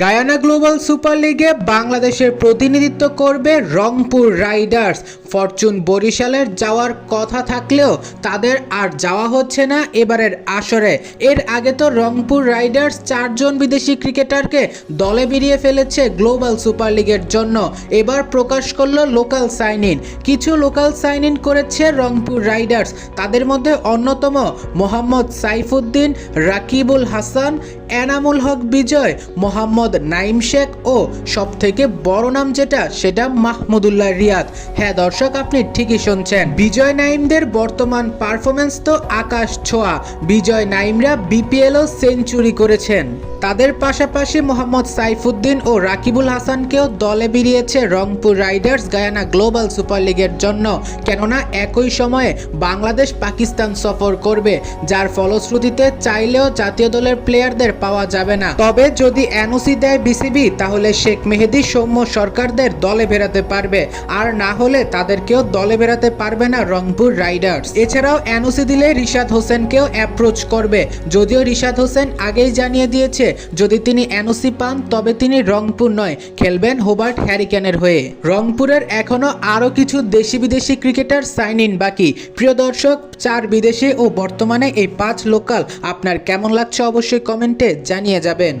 Guyana Global super লিগে বাংলাদেশের প্রতিনিধিত্ব করবে রংপুর রাইডার্স। ফরচুন বরিশালের যাওয়ার কথা থাকলেও তাদের আর যাওয়া হচ্ছে না এবারের আসরে। এর আগে তো রংপুর রাইডার্স চারজন বিদেশি ক্রিকেটারকে দলে বেরিয়ে ফেলেছে গ্লোবাল সুপার লিগের জন্য। এবার প্রকাশ করল লোকাল সাইন ইন কিছু লোকাল সাইন ইন করেছে রংপুর রাইডার্স। তাদের মধ্যে অন্যতম মোহাম্মদ সাইফুদ্দিন, রাকিবুল হাসান, এনামুল হক বিজয়, মোহাম্মদ নাইম শেখ ও সবথেকে বড় নাম যেটা সেটা মাহমুদুল্লাহ রিয়াদ। হ্যাঁ দর্শক আপনি ঠিকই শুনছেন। বিজয় নাইমদের বর্তমান পারফরমেন্স তো আকাশ ছোঁয়া। বিজয় নাইমরা বিপিএলও সেঞ্চুরি করেছেন। তাদের পাশাপাশি মোহাম্মদ সাইফুদ্দিন ও রাকিবুল হাসানকেও দলে বেরিয়েছে Rangpur Riders Guyana Global Super লিগের জন্য। কেননা, একই সময়ে বাংলাদেশ পাকিস্তান সফর করবে, যার ফলশ্রুতিতে চাইলেও জাতীয় দলের প্লেয়ারদের পাওয়া যাবে না। তবে যদি এনওসি দেয় বিসিবি তাহলে শেখ মেহেদি সৌম্য সরকারদের দলে বেরাতে পারবে। আর না হলে তাদেরকেও দলে বেরাতে পারবে না রংপুর রাইডার্স। এছাড়াও এনওসি দিলে রিশাদ হোসেনকেও অ্যাপ্রোচ করবে। যদিও রিশাদ হোসেন আগেই জানিয়ে দিয়েছে, যদি তিনি এনওসি পান, তবে তিনি রংপুর নয়, খেলবেন হোবার্ট হ্যারিকেনের হয়ে। রংপুরের এখনও আরও কিছু দেশি বিদেশি ক্রিকেটার সাইন ইন বাকি। প্রিয় দর্শক, চার বিদেশি ও বর্তমানে এই পাঁচ লোকাল আপনার কেমন লাগছে অবশ্যই কমেন্টে জানিয়ে যাবেন।